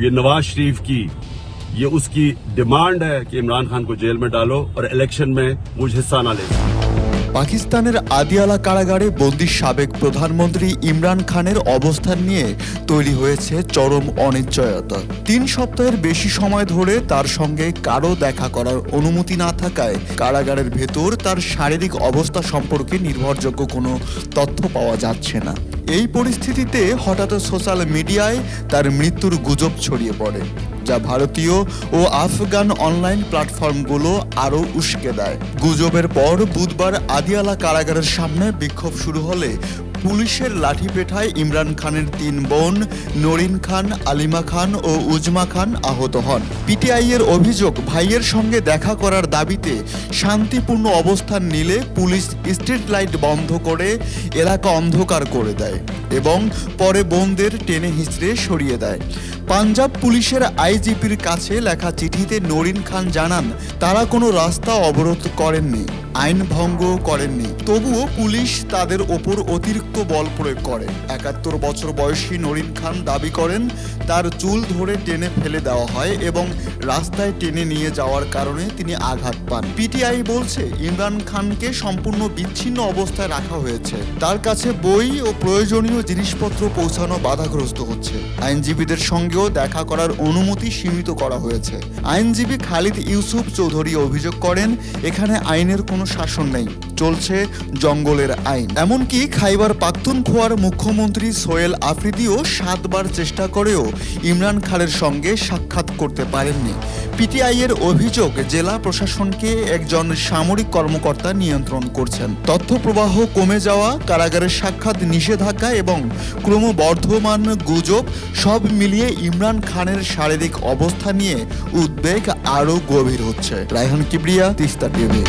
ये नवाज शरीफ की ये उसकी डिमांड है कि इमरान खान को जेल में डालो और इलेक्शन में मुझ हिस्सा ना ले পাকিস্তানের আদিয়ালা কারাগারে বন্দি সাবেক প্রধানমন্ত্রী ইমরান খানের অবস্থান নিয়ে তৈরি হয়েছে চরম অনিশ্চয়তা তিন সপ্তাহের বেশি সময় ধরে তার সঙ্গে কারো দেখা করার অনুমতি না থাকায় কারাগারের ভেতর তার শারীরিক অবস্থা সম্পর্কে নির্ভরযোগ্য কোনো তথ্য পাওয়া যাচ্ছে না এই পরিস্থিতিতে হঠাৎ সোশ্যাল মিডিয়ায় তার মৃত্যুর গুজব ছড়িয়ে পড়ে, যা ভারতীয় ও আফগান অনলাইন প্ল্যাটফর্মগুলো আরও উস্কে দেয়। গুজবের পর বুধবার আদিয়ালা কারাগারের সামনে বিক্ষোভ শুরু হলে পুলিশের লাঠি পেঠায় ইমরান খানের তিন বোন, নরিন খান, আলিমা খান ও উজমা খান আহত হন। পিটিআই এর অভিযোগ, ভাইয়ের সঙ্গে দেখা করার দাবিতে শান্তিপূর্ণ অবস্থান নিলে পুলিশ স্ট্রিট লাইট বন্ধ করে এলাকা অন্ধকার করে দেয় এবং পরে বোনদের টেনে হিঁচড়ে সরিয়ে দেয়। পাঞ্জাব পুলিশের আইজিপির কাছে লেখা চিঠিতে নরিন খান জানান, তারা কোনো রাস্তা অবরোধ করেননি। আইন ভঙ্গ করেননি। তবুও পুলিশ তাদের ওপর অতিরিক্ত বল প্রয়োগ করে। একাত্তর বছর বয়সী নরিন খান দাবি করেন, তার চুল ধরে টেনে ফেলে দেওয়া হয় এবং রাস্তায় টেনে নিয়ে যাওয়ার কারণে তিনি আঘাত পান। পিটিআই বলছে, ইমরান খানকে সম্পূর্ণ বিচ্ছিন্ন অবস্থায় রাখা হয়েছে। তার কাছে বই ও প্রয়োজনীয় জিনিসপত্র পৌঁছানো বাধাগ্রস্ত হচ্ছে। আইনজীবীদের সঙ্গেও দেখা করার অনুমতি সীমিত করা হয়েছে। আইনজীবী খালিদ ইউসুফ চৌধুরী অভিযোগ করেন, এখানে আইনের কোনো শাসন নেই। চলছে জঙ্গলের আইন। এমনকি খাইবার পাখতুনখোয়ার মুখ্যমন্ত্রী সোয়েল আফ্রিদিও সাতবার চেষ্টা করেও ইমরান খানের সঙ্গে সাক্ষাৎ করতে পারেননি। পিটিআই এর অভিযোগ, জেলা প্রশাসনকে একজন সামরিক কর্মকর্তা নিয়ন্ত্রণ করছেন। তথ্য প্রবাহ কমে যাওয়া কারাগারের সাক্ষাৎ নিষেধাজ্ঞা এবং ক্রমবর্ধমান গুজব, সব মিলিয়ে ইমরান খানের শারীরিক অবস্থা নিয়ে উদ্বেগ আরও গভীর হচ্ছে। রায়হান কিবরিয়া, তিস্তা টিভি।